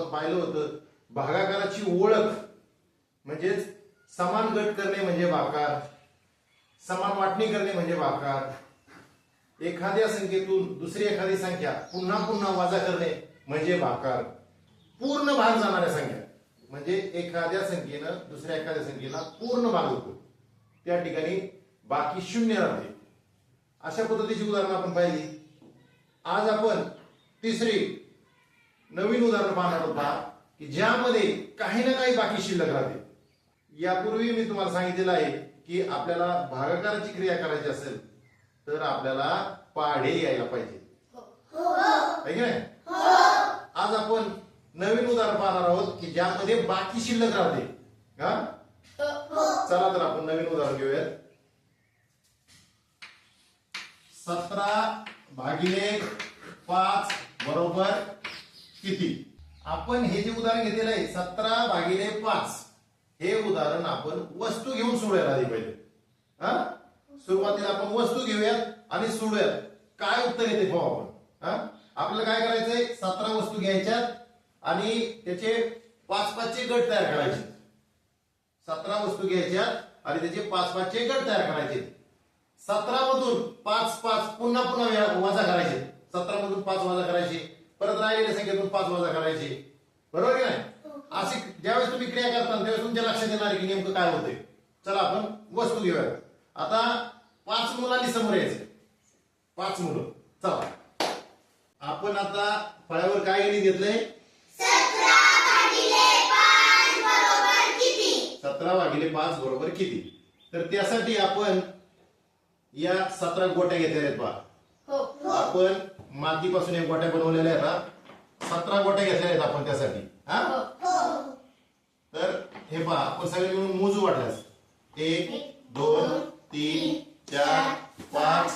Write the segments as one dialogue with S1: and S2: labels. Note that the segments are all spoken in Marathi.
S1: आपण पाहिलं होतं. भागाकाराची ओळख म्हणजेच समान गट करणे म्हणजे भाकार समान वाटणी करणे म्हणजे भाकार एखाद्या संख्येतून दुसरी एखादी संख्या पुन्हा पुन्हा वजा करणे म्हणजे भाकार पूर्ण भाग जाणाऱ्या संख्या. म्हणजे एखाद्या संख्येनं दुसऱ्या एखाद्या संख्येला पूर्ण भाग होतो. त्या ठिकाणी बाकी शून्य राहते. अशा पद्धतीची उदाहरणं आपण पाहिली. आज आपण तिसरी नवीन उदाहरण पाहणार होता की ज्यामध्ये काही ना काही बाकी शिल्लक राहते. यापूर्वी मी तुम्हाला सांगितलेलं आहे की आपल्याला भागाकाराची क्रिया करायची असेल तर आपल्याला पाढे यायला पाहिजे. की नाही? आज आपण नवीन उदाहरण पाहणार आहोत की ज्यामध्ये बाकी शिल्लक राहते. हा? चला तर आपण नवीन उदाहरण घेऊयात. सतरा भागिले पाच बरोबर किती? आपण हे जे उदाहरण घेतलेलं आहे सतरा भागिले पाच हे उदाहरण आपण वस्तू घेऊन सोडूयात आधी पहिले हा? सुरुवातीला आपण वस्तू घेऊयात आणि सोडूयात. काय उत्तर येते भाऊ आपण? हा? आपल्याला काय करायचंय? सतरा वस्तू घ्यायच्यात आणि त्याचे पाच पाचचे गट तयार करायचे. सतरा वस्तू घ्यायच्या आणि त्याचे पाच पाचचे गट तयार करायचे. सतरा मधून पाच पाच पुन्हा पुन्हा वजा करायचे. सतरा मधून पाच वजा करायचे. परत राहिलेल्या संख्येतून पाच वजा करायचे. बरोबर की नाही? अशी ज्यावेळेस तुम्ही क्रिया करता त्यावेळेस तुमच्या लक्षात येणार की नेमकं काय होतंय. चला आपण वस्तू घेऊया. आता पाच मुलांनी समोर यायचे. पाच मुलं. चला. आपण आता फळ्यावर काय गणित घेतलंय? सतरा भागिले पाच बरोबर किती? तर त्यासाठी आपण या सतरा गोट्या घेतलेल्या आहेत पहा आपण मातीपासून एक गोट्या बनवलेल्या आहेत हा. सतरा गोट्या घेतलेल्या आहेत आपण त्यासाठी हा. तर हे पहा आपण सगळे मिळून मोजू वाटल्यास. एक दोन तीन चार पाच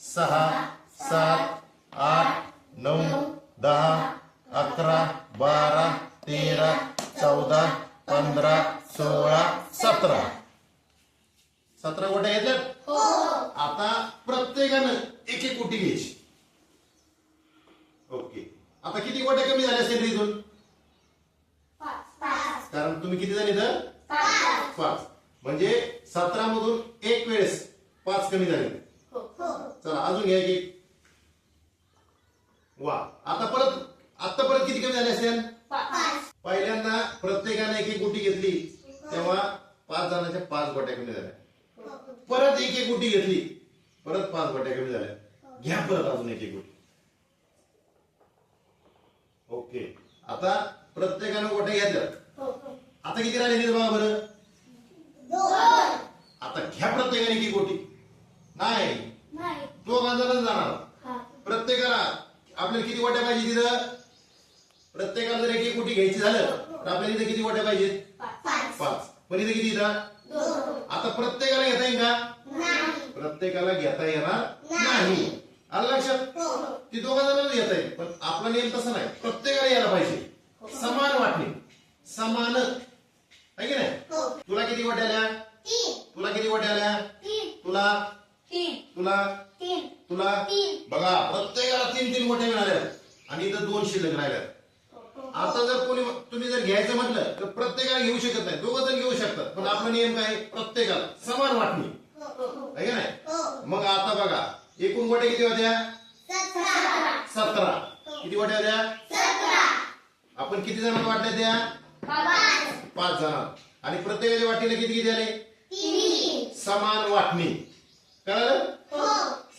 S1: सहा सात आठ नऊ दहा अकरा बारा तेरा चौदा पंधरा सोळा सतरा. सतरा. गोट्या घेतल्यात? आता प्रत्येकानं एक एक कोटी घ्यायची. ओके. आता किती गोट्या कमी झाल्या असेल इथून? कारण तुम्ही किती जण इथं? पाच. म्हणजे सतरा मधून एक वेळेस पाच कमी झाले. चला अजून घ्या की वा. आता परत आता परत किती कमी झाले असेल? पहिल्यांदा प्रत्येकाने एक एक गुटी घेतली तेव्हा पाच जणांच्या पाच गोट्या कमी झाल्या. परत एक एक गुटी घेतली परत पाच गोट्या कमी झाल्या. घ्या परत अजून एक एक गुटी. ओके. आता प्रत्येकानं गोट्या घेतल्या. आता किती राहिले बघा बरं? आता घ्या प्रत्येकाने एक गोटी. नाही. तो गांजाला जाणार. प्रत्येकाला आपल्याला किती गोट्या पाहिजे तिथं? प्रत्येकाला जर एक एक कोटी घ्यायची झालं तर आपल्याला इथे किती गोट्या पाहिजेत? पाच. पण इथे किती इथं? आता प्रत्येकाला घेता येईल का? प्रत्येकाला घेता येणार नाही. आलं लक्षात? ती दोघा जणांना घेता येईल पण आपला नियम तसा नाही. प्रत्येकाला यायला पाहिजे. समान वाटणे. समान. आहे की नाही? तुला किती गोट्या आल्या? तुला किती गोट्या आल्या? तुला? तुला? तुला? बघा प्रत्येकाला तीन तीन गोट्या मिळाल्या. आणि इथं दोन शिल्लक राहिल्या आता जर कोणी तुम्ही जर घ्यायचं म्हटलं तर प्रत्येकाला घेऊ शकत नाही. दोघं जण घेऊ शकतात पण आपला नियम काय? आहे? प्रत्येकाला. समान वाटणी. आहे का नाही? मग आता बघा एकूण गोट्या किती होत्या? सतरा. किती गोट्या होत्या? आपण किती जणांना वाटल्या त्या? पाच जण. आणि प्रत्येकाच्या वाटीला किती किती आले? समान वाटणी. कळलं?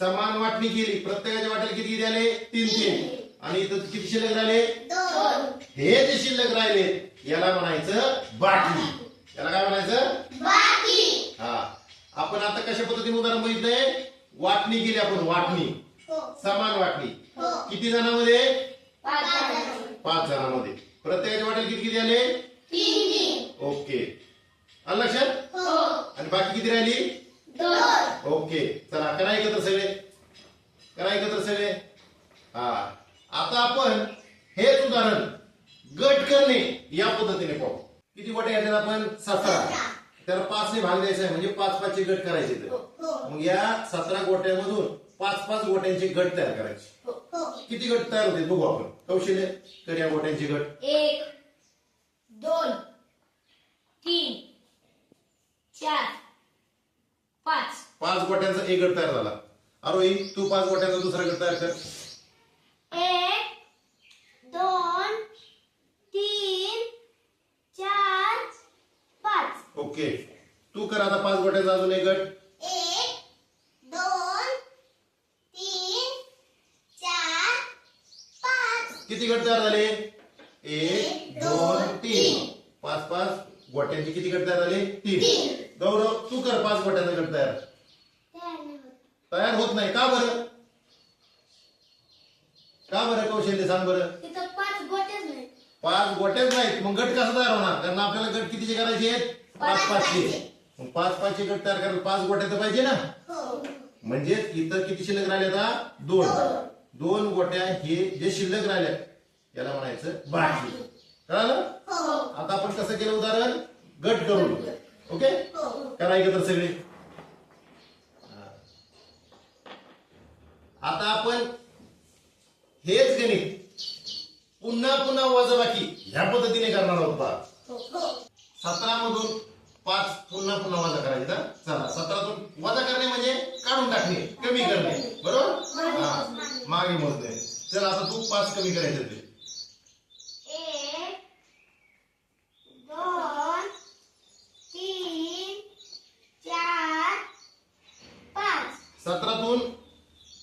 S1: समान वाटणी केली. प्रत्येकाच्या वाट्याला किती किती आले? तीन तीन आणि इथं किती शिल्लक राहिले? हे जे शिल्लक राहिले याला म्हणायचं बाटली. याला काय म्हणायचं? हा. आपण आता कशा पद्धतीने उदाहरण बघितलंय? वाटणी केली आपण वाटणी. समान वाटणी. किती जणांमध्ये? पाच जणांमध्ये. प्रत्येकाच्या वाट्याला किती किती आले? ओके. आलं लक्षात? आणि बाकी किती राहिली? ओके. चला करा एकत्र सगळे. करा एकत्र सगळे. हा. आता आपण हेच उदाहरण गट करणे या पद्धतीने पाहू. किती गोट्या घेतल्यात आपण? सतरा. त्याला पाच ने भाग द्यायचा आहे म्हणजे पाच पाचचे गट करायचे तर मग या सतरा गोट्यामधून पाच पाच गोट्यांची गट तयार करायची. किती गट तयार होते बघू आपण. कौशल्य तर या गोट्यांची गट.
S2: एक दोन तीन चार पाच.
S1: पाच गोट्यांचा एक गट तयार झाला. अरोही तू पाच गोट्यांचा दुसरा गट तयार कर. ओके. तू कर आता पाच गोट्यांचा अजून एक गट.
S2: एक दोन तीन चार पाच.
S1: किती गट तयार झाले? एक दोन तीन. पाच पाच. गोट्यांचे किती गट तयार झाले? तीन. गौरव तू कर पाच गोट्यांचा गट तयार. तयार होत. नाही. का बरं? का बरं कौशल्य? सांग बरं.
S2: पाच
S1: गोट्याच नाहीत. मग गट कसा तयार होणार? कारण आपल्याला गट कितीचे करायचे आहेत? पाच मग पाच पाचचे गट तयार करायला पाच गोट्या तर पाहिजे ना?
S2: हो.
S1: म्हणजे इथं किती शिल्लक राहिले आता दोन. दोन. गोट्या हे जे शिल्लक राहिल्या याला म्हणायचं बाकी कळालं?
S2: हो.
S1: आता आपण कसं केलं उदाहरण? गट करून. ओके? करायचं तर सगळे. आता आपण हेच गणित पुन्हा पुन्हा वजाबाकी ह्या पद्धतीने करणार आहोत पहा सतरा मधून पाच पुन्हा पुन्हा वजा करायचे ना चला सतरातून वजा करणे म्हणजे काढून टाकणे कमी करणे बरोबर? हा मागे मोजणे चल आता तू पाच कमी करायचे ते. सतरातून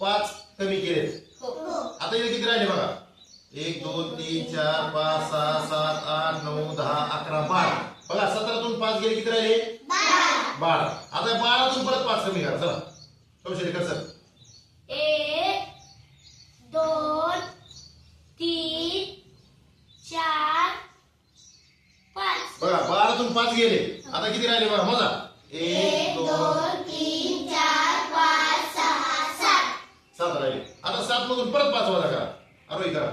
S1: पाच कमी केले. आता इथे किती राहिले बघा? एक दोन तीन चार पाच सहा सात आठ नऊ दहा अकरा बारा. बघा सतरातून पाच गेले किती राहिले? बारा. आता बारातून परत पाच कमी करा चला. कौशल्य कर सर.
S2: एक दोन तीन चार पाच.
S1: बघा बारातून पाच गेले. आता किती राहिले बघा मोजा. एक दोन
S2: तीन चार पाच सहा सात.
S1: सात राहिले. आता सात मधून परत पाच वजा करा. आरोही करा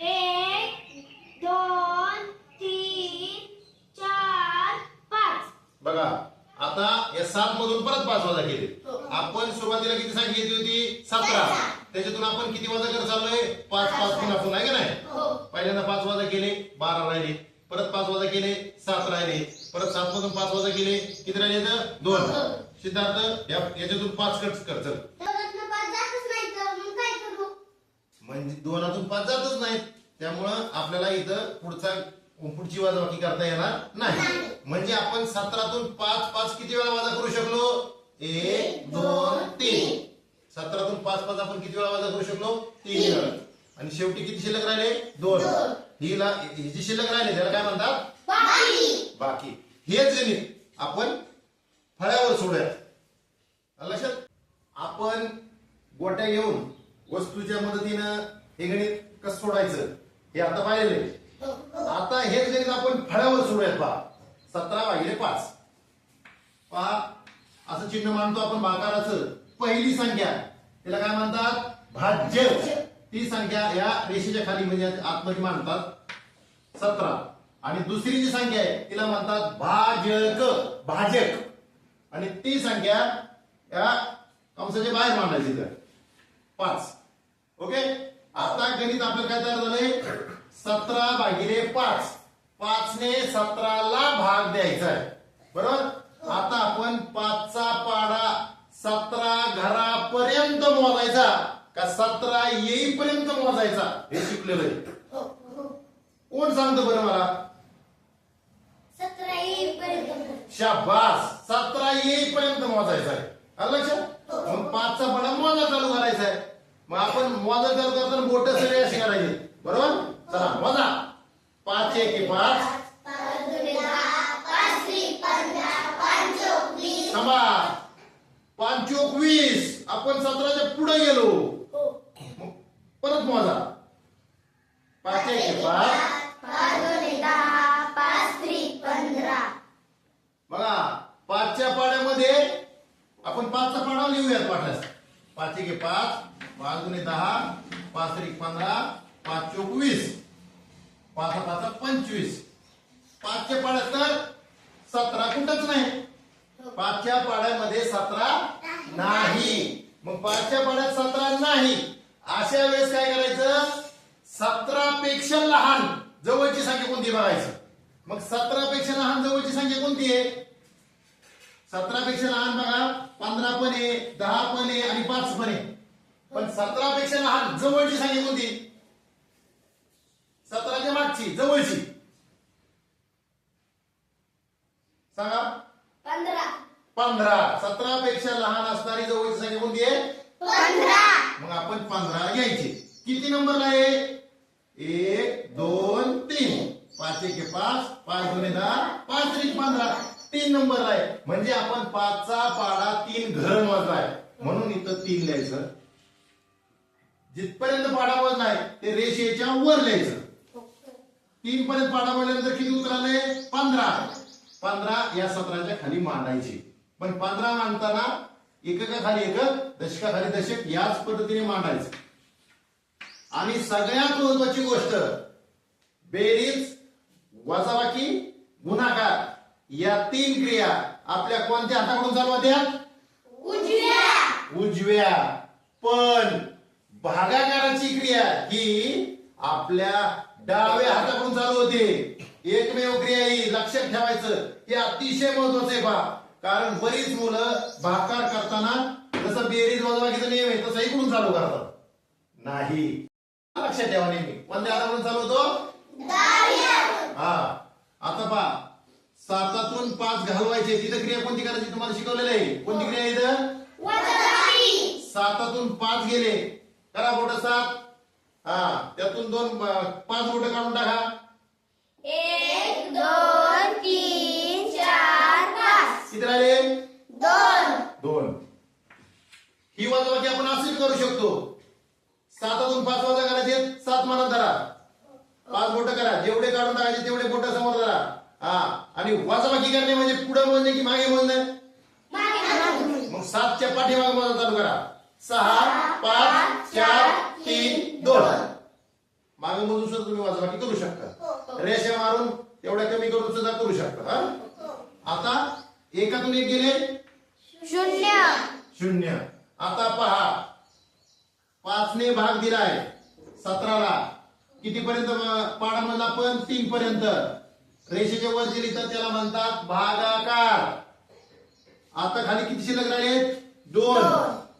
S2: एक दोन तीन चार पाच
S1: बघा आता या सात मधून परत पाच वजा केले. आपण सुरुवातीला किती संख्या घेतली होती? सतरा. त्याच्यातून आपण किती वजा करत चाललोय? पाच पाच पुन्हा पुन्हा आहे का नाही? पहिल्यांदा पाच वजा केले बारा राहिले. परत पाच वजा केले सात राहिले. परत सात मधून पाच वजा केले किती राहिले तर? दोन. सिद्धार्थ या- याच्यातून पाच कट कर चल. म्हणजे दोनातून पाच जातच नाहीत. त्यामुळं आपल्याला इथं पुढचा पुढची वजाबाकी करता येणार नाही. म्हणजे आपण सतरातून पाच पाच किती वेळा वजा करू शकलो? एक दोन तीन. सतरातून पाच पाच आपण किती वेळा वजा करू शकलो? तीन. वेळा आणि शेवटी किती शिल्लक राहिले? दोन. हिला ही जी शिल्लक राहिले त्याला काय म्हणतात? बाकी. हेच गणित. आपण फळ्यावर सोडूयात आलं लक्षात? आपण गोट्या घेऊन वस्तूच्या मदतीनं हे गणित कसं सोडायचं? हे आता पाहिलेलं आहे. आता हेच गणित आपण फळ्यावर सोडूयात पहा. सतरा वाहिले पाच. पहा असं चिन्ह मानतो आपण भाकाराचं पहिली संख्या. तिला काय म्हणतात? भाज्य. ती संख्या या रेषेच्या खाली म्हणजे आतमध्ये मानतात. सतरा. आणि दुसरी जी संख्या आहे तिला म्हणतात भाजक. भाजक. आणि ती संख्या या कंसाच्या बाहेर मांडायची तर पाच. ओके? आता गणित आपलं काय तयार झालंय? सतरा भागिले पाच. पाचने सतराला भाग द्यायचा आहे बरोबर? आता आपण पाचचा पाडा सतरा घरापर्यंत मोजायचा. का सतरा येईपर्यंत मोजायचा? हे शिकलेलं आहे. कोण सांगतं बरं मला?
S2: सतरा येईपर्यंत
S1: शाबास! सतरा येईपर्यंत मोजायचा आहे आलं लक्षात? मग पाचचा पडा मोजा चालू करायचा आहे मग आपण मोजा चालू करताना बोट सगळे असे करायचे. बरोबर? चला वजा पाच एक पाच. थांबा पाचोक वीस आपण सतराच्या पुढे गेलो. परत मोजा पाच एक पाच. बघा पाचच्या पाड्यामध्ये आपण पाचचा पाडा लिहूयात पाठास पाच एक पाच. पाच गुणे दहा. पाच त्रिक पंधरा. पाच चोवीस पाच पाच पंचवीस. पाचच्या पाड्यात तर सतरा कुठंच नाही. पाचच्या पाड्यामध्ये सतरा नाही. मग पाचच्या पाड्यात सतरा नाही. अशा वेळेस काय करायचं? सतरा पेक्षा लहान जवळची संख्या कोणती बघायची? मग सतरा पेक्षा लहान जवळची संख्या कोणती आहे? सतरा पेक्षा लहान बघा पंधरा पण आहे दहा पण आहे आणि पाच पण आहे. पण सतरा पेक्षा लहान जवळची संख्या कोणती? सतराच्या मागची जवळची. सांगा.
S2: पंधरा.
S1: पंधरा. सतरा पेक्षा लहान असणारी जवळची संख्या कोणती आहे? मग आपण पंधरा घ्यायचे. किती नंबरला आहे? एक दोन तीन. पाच एक पाच. पाच दोन दहा. पाच त्रिक पंधरा. तीन नंबरला आहे. म्हणजे आपण पाचचा पाडा तीन घर मोजलाय म्हणून इथं तीन लिहायचं. जिथपर्यंत पाडा मोजलाय ते रेषेच्या वर लिहायचं. तीन पर्यंत पाडा मोजल्यानंतर किती उत्तर आले? पंधरा. पंधरा या सतराच्या खाली मांडायचे. पण पंधरा मांडताना एकका खाली एकक दशका खाली दशक याच पद्धतीने मांडायचं. आणि सगळ्यात महत्वाची गोष्ट बेरीज वजाबाकी गुणाकार या तीन क्रिया आपल्या कोणत्या हाताकडून चालू होत्या?
S2: उजव्या.
S1: उजव्या. पण भागाकाराची क्रिया ही आपल्या डाव्या हाताकडून चालू होते. एकमेव क्रिया ही लक्षात ठेवायचं. हे अतिशय महत्वाचं आहे पहा कारण बरीच मुलं भाकार करताना जसं बेरीज वजाबाकीचा नियम आहे तसं इकडून चालू करतात? नाही. लक्षात ठेवा नेहमी. कोणत्या हाताकडून चालू होतो? हा. आता पहा. सातातून पाच घालवायचे. तिथं क्रिया कोणती करायची तुम्हाला शिकवलेलं आहे? कोणती क्रिया इथं? सातातून पाच गेले. करा बोट सात. हा त्यातून दोन पाच बोट काढून टाका.
S2: एक दोन तीन चार पाच.
S1: किती राहिले?
S2: दोन.
S1: दोन. ही वजाबाकी आपण असेच करू शकतो. सातातून पाच वजा करायचे सात माना धरा. पाच बोट करा. जेवढे काढून टाकायचे तेवढे बोट समोर धरा. हा आणि वजाबाकी करणे म्हणजे पुढे म्हणणे की मागे
S2: मागे.
S1: मग सातच्या पाठीमागे मोजा चालू करा. सहा पाच चार दोन मागे मोजून सुद्धा तुम्ही वजाबाकी करू शकता. रेषा मारून तेवढ्या कमी करून सुद्धा करू शकता हा? आता एकातून एक गेले.
S2: शून्य.
S1: शून्य. आता पहा. पाचने भाग दिलाय. सतराला. कितीपर्यंत पाडा म्हणला आपण तीन पर्यंत रेषेच्या वर दिली तर त्याला म्हणतात भागाकार. आता खाली किती शिल्लक राहिले दोन.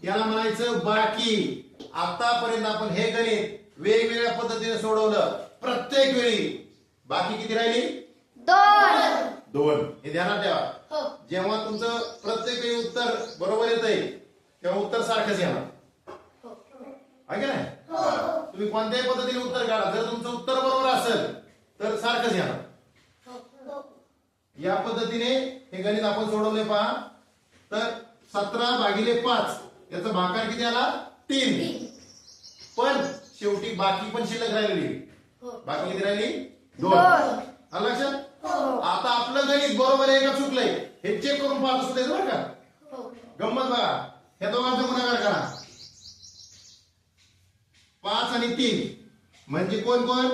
S1: याला म्हणायचं बाकी. आतापर्यंत आपण हे गणित वेगवेगळ्या पद्धतीने सोडवलं. प्रत्येक वेळी. बाकी किती राहिली?
S2: दोन.
S1: दोन. हे ध्यानात ठेवा.
S2: हो.
S1: जेव्हा तुमचं प्रत्येक वेळी उत्तर बरोबर येत आहे तेव्हा उत्तर सारखंच येणार. आहे का नाही? तुम्ही कोणत्याही पद्धतीने उत्तर काढा. जर तुमचं उत्तर बरोबर असेल तर सारखंच येणार. या पद्धतीने हे गणित आपण सोडवले पहा. तर सतरा भागिले पाच याचा भाकार किती आला? तीन. पण शेवटी बाकी पण शिल्लक राहिलेली. बाकी किती राहिली? दोन. आलं लक्षात? आता आपलं गणित बरोबर आहे का चुकलंय? हे चेक करून पाहत असतो बरं का. गंमत बघा. ह्या दोघांचा गुणाकार करा. पाच आणि तीन. म्हणजे कोण कोण?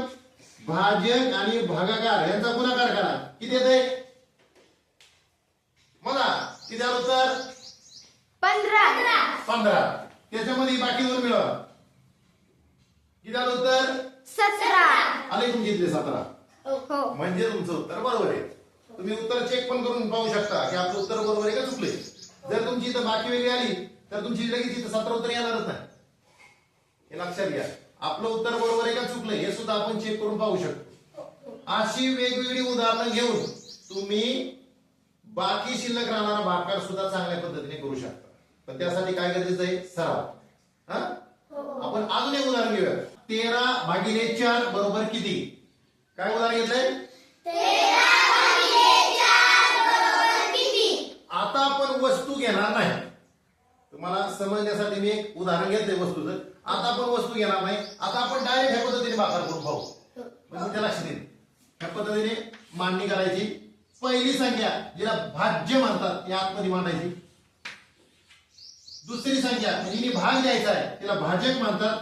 S1: भाजक आणि भागाकार. यांचा गुणाकार करा. किती येते मला. किती आलं उत्तर?
S2: पंधरा.
S1: पंधरा. त्याच्यामध्ये बाकी दोन मिळवा. किती आलं उत्तर?
S2: सतरा.
S1: आले तुमची इथले सतरा.
S2: हो.
S1: म्हणजे तुमचं उत्तर बरोबर आहे. तुम्ही उत्तर चेक पण करून पाहू शकता की आपलं उत्तर बरोबर आहे का चुकले जर तुमची इथं बाकी वेगळी आली तर तुमची लगेच इथं सतरा उत्तर येणारच नाही. हे लक्षात घ्या. आपलं उत्तर बरोबर आहे का चुकलंय हे सुद्धा आपण चेक करून पाहू शकतो. अशी वेगवेगळी उदाहरणं घेऊन तुम्ही बाकी शिल्लक राहणारा भाकार सुद्धा चांगल्या पद्धतीने करू शकता. पण त्यासाठी काय गरजेचं आहे? सराव. हा? आपण अजून एक उदाहरण घेऊया. तेरा भागिले चार बरोबर किती? काय उदाहरण घेतलंय? आता आपण वस्तू घेणार नाही. तुम्हाला समजण्यासाठी मी एक उदाहरण घेतलंय वस्तूचं. आता आपण वस्तू घेणार नाही. आता आपण डायरेक्ट ह्या पद्धतीने भाकार करून पाहू. म्हणजे त्या लक्षात येईल ह्या पद्धतीने मांडणी करायची. पहिली संख्या जिला भाज्य म्हणतात या आतमध्ये मांडायची. दुसरी संख्या म्हणजे हिने भाग द्यायचा आहे तिला भाजक म्हणतात.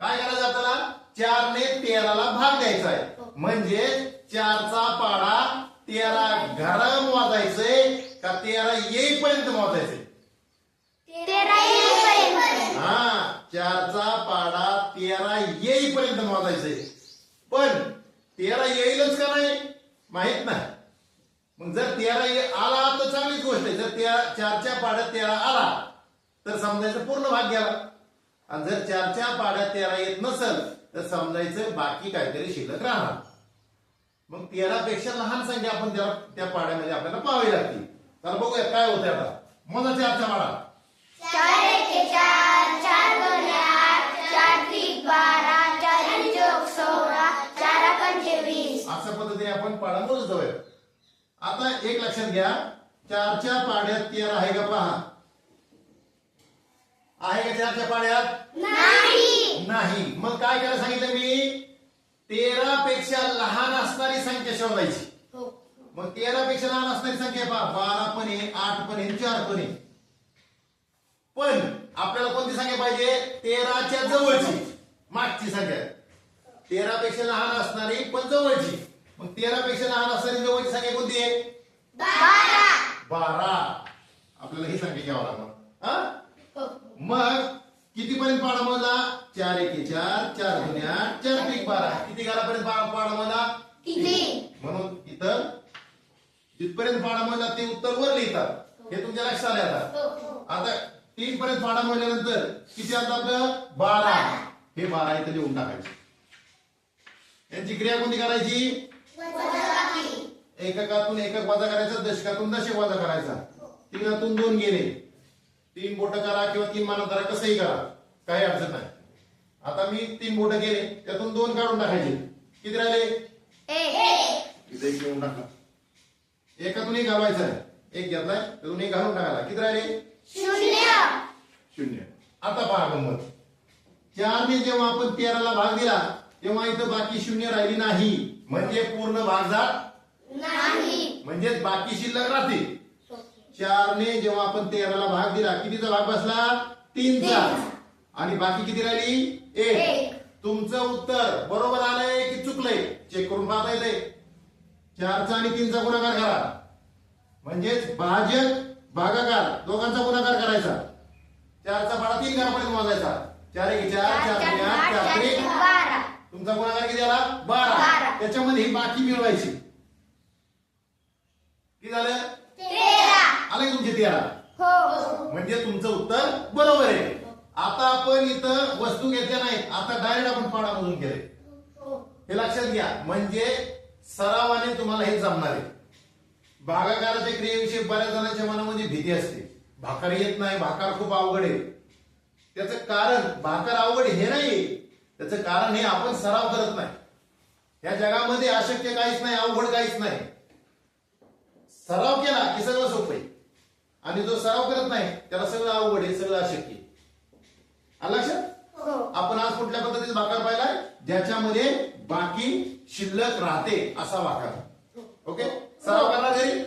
S1: काय करायचं आपल्याला चारने तेराला भाग द्यायचा आहे. म्हणजे चारचा पाडा तेरा घरा मोजायचंय का तेरा येईपर्यंत मोजायचंय
S2: येईपर्यंत.
S1: हा चारचा पाडा तेरा येईपर्यंत मोजायचंय पण तेरा येईलच का नाही? माहीत नाही. मग जर तेरा ये- आला तर चांगलीच गोष्ट आहे. जर त्या चारच्या पाड्यात तेरा आला तर समजायचं पूर्ण भाग गेला. आणि जर चारच्या पाड्यात तेरा येत नसल तर समजायचं बाकी काहीतरी शिल्लक राहणार. मग तेरा पेक्षा लहान संख्या आपण त्या त्या पाड्यामध्ये आपल्याला पाहावी लागते. तर बघूया काय होतंय आता. मला चारच्या पाडा अशा पद्धतीने आपण पाडा मोजत जाऊया. आता एक लक्षात घ्या. चारच्या पाड्यात तेरा आहे का पहा. आहे का चारच्या पाड्यात?
S2: नाही.
S1: मग काय करायला सांगितलं मी? तेरा पेक्षा लहान असणारी संख्या शोधायची. मग तेरा पेक्षा लहान असणारी संख्या पहा. बारा पण आहे आठ पण आहे चार पण आहे. पण आपल्याला कोणती संख्या पाहिजे? तेराच्या जवळची. मागची संख्या. तेरा पेक्षा लहान असणारी पण जवळची. मग तेरा पेक्षा लहान असणारी जवळची संख्या कोणती आहे?
S2: बारा.
S1: बारा. आपल्याला ही संख्या घ्यावं लागणार हा? मग किती पर्यंत पाडा मोजला चार एके चार चार आठ चार त्रिक बारा. किती घरापर्यंत पाडा
S2: किती?
S1: म्हणून इथं जिथपर्यंत पाडा मोजला ते उत्तर वर लिहितात हे तुमच्या लक्षात आले आता? आता तीन पर्यंत पाडा मोजल्यानंतर किती आलं आपलं? बारा. हे बारा इथं लिहून टाकायचे. यांची क्रिया कोणती करायची? एककातून एकक वजा करायचा दशकातून दशक वजा करायचा. तीनातून दोन गेले. तीन बोट करा किंवा तीन मानव धरा कसंही करा. काही अडचण नाही. आता मी तीन बोट गेले त्यातून दोन काढून टाकायचे. किती राहिले? घेऊन टाका. एकातून एक घालवायचं आहे. एक घेतलाय त्यातून एक घालून टाकायला. किती राहिले?
S2: शून्य.
S1: शून्य. आता पहा गंमत. चारने जेव्हा आपण तेराला भाग दिला तेव्हा इथं बाकी शून्य राहिली नाही. म्हणजे पूर्ण भाग जात
S2: नाही.
S1: म्हणजेच बाकी शिल्लक राहते. चारने जेव्हा आपण तेराला भाग दिला कितीचा भाग बसला? तीनचा. आणि बाकी किती राहिली? एक. तुमचं उत्तर बरोबर आलंय की चुकलंय? चेक करून पाहता येते चारचा आणि तीनचा गुणाकार करा. म्हणजेच भाजक भागाकार दोघांचा गुणाकार करायचा. चारचा पाडा तीन घरापर्यंत मोजायचा चार एक चार चार चार तुमचा गुणाकार किती आला? बारा. त्याच्यामध्ये ही बाकी मिळवायची. किती झालं? आलं की तुमचे तेरा?
S2: हो.
S1: म्हणजे तुमचं उत्तर बरोबर आहे. आता आपण इथं वस्तू घेतल्या नाहीत आता डायरेक्ट आपण पाडा मोजून केले हे लक्षात घ्या. म्हणजे सरावाने तुम्हाला हे जमणार आहे. भागाकाराच्या क्रियेविषयी बऱ्याच जणांच्या मनामध्ये भीती असते. भाकार येत नाही भाकार खूप अवघड आहे. त्याचं कारण भाकर अवघड हे नाही त्याचं कारण हे आपण सराव करत नाही. या जगामध्ये अशक्य काहीच नाही अवघड काहीच नाही. सराव केला की सगळं सोपं आहे. आणि जो सराव करत नाही त्याला सगळं अवघड आहे सगळं अशक्य. आलं लक्षात?
S2: हो.
S1: आपण आज कुठल्या पद्धतीचा भाकर पाहिलाय? ज्याच्यामध्ये बाकी शिल्लक राहते असा भाकर ओके? सराव करणार घरी?